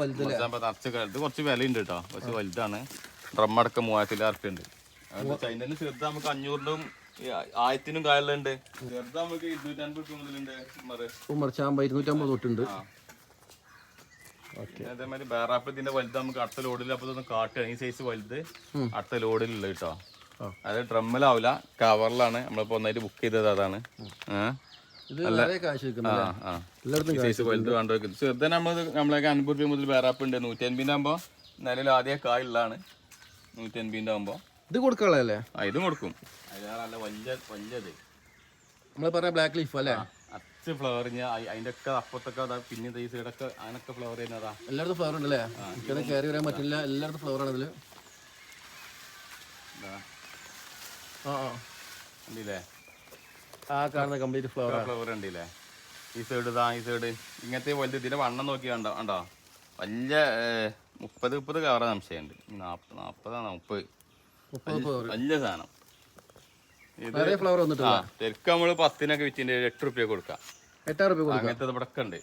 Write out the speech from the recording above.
വലുതല്ലേ? നിറച്ച് കുറച്ച് വിലയുണ്ട് കേട്ടോ പക്ഷെ വലുതാണ്. ഡ്രം അടക്കം മൂവായിരത്തി അറുപ്പ്യ ഉണ്ട് ചൈനയിൽ ചെറുത് നമുക്ക് അഞ്ഞൂറിനും ഈ ആയിരത്തിനും കായലുണ്ട് ചെറുത് നമുക്ക് മുതലുണ്ട് ഇരുന്നൂറ്റമ്പത് തൊട്ടുണ്ട്. അതേമാതിരി ബേറാപ്പത്തിന്റെ വലുത് നമുക്ക് അടുത്ത ലോഡിൽ അപ്പൊ കാട്ടുക. ഈ സൈസ് വലുത് അടുത്ത ലോഡിലുള്ള കേട്ടോ. അത് ഡ്രമ്മിലാവില്ല കവറിലാണ് നമ്മളിപ്പോ ഒന്നായിട്ട് ബുക്ക് ചെയ്തത് അതാണ്. ഏഹ് സൈസ് വലുത് നമ്മൾ നമ്മളൊക്കെ അൻപത് രൂപ മുതൽ ബേറാപ്പ് ഉണ്ട് നൂറ്റി അൻപതിന്റെ ആകുമ്പോൾ നിലയിൽ ആദ്യം കായുള്ളതാണ് നൂറ്റി അൻപതിന്റെ ആകുമ്പോൾ ഇത് കൊടുക്കാനുള്ളതല്ലേ? ആ ഇതും കൊടുക്കും. അതിലാണ് വലിയ വലിയത്. നമ്മൾ ബ്ലാക്ക് ലീഫ് അല്ലേ? അച്ച് ഫ്ലവർ അതിന്റെ ഒക്കെ അപ്പത്തൊക്കെ അതാ പിന്നെ ഈ സൈഡൊക്കെ അതിനൊക്കെ ഫ്ലവർ ചെയ്യുന്നതാ. എല്ലായിടത്തും ഫ്ലവർ ഉണ്ടല്ലേ? എനിക്കത് കയറി വരാൻ പറ്റില്ല. എല്ലായിടത്തും ഫ്ലവർ ആണ് ഇതിൽ ഇതാ. ആ ആ. കണ്ടില്ലേ? ആ കാണുന്ന കംപ്ലീറ്റ് ഫ്ലവർ ഫ്ലവർ ഉണ്ടില്ലേ ഈ സൈഡ് ഇതാ ഈ സൈഡ് ഇങ്ങനത്തെ വലുത് ഇതിന്റെ വണ്ണം നോക്കി കണ്ടോ? കണ്ടോ? വലിയ മുപ്പത് മുപ്പത് കവറ സംശയമുണ്ട്. നാപ്പത് നാപ്പതാണ്? മുപ്പത്. വലിയ സാധനം. ഇത് ശരിക്കും നമ്മൾ പത്തിനൊക്കെ വിറ്റിന്റെ എട്ട് റുപ്യ കൊടുക്കാം. രൂപ കൊടുക്കും. അങ്ങനത്തെ ഇവിടെ ഉണ്ട്.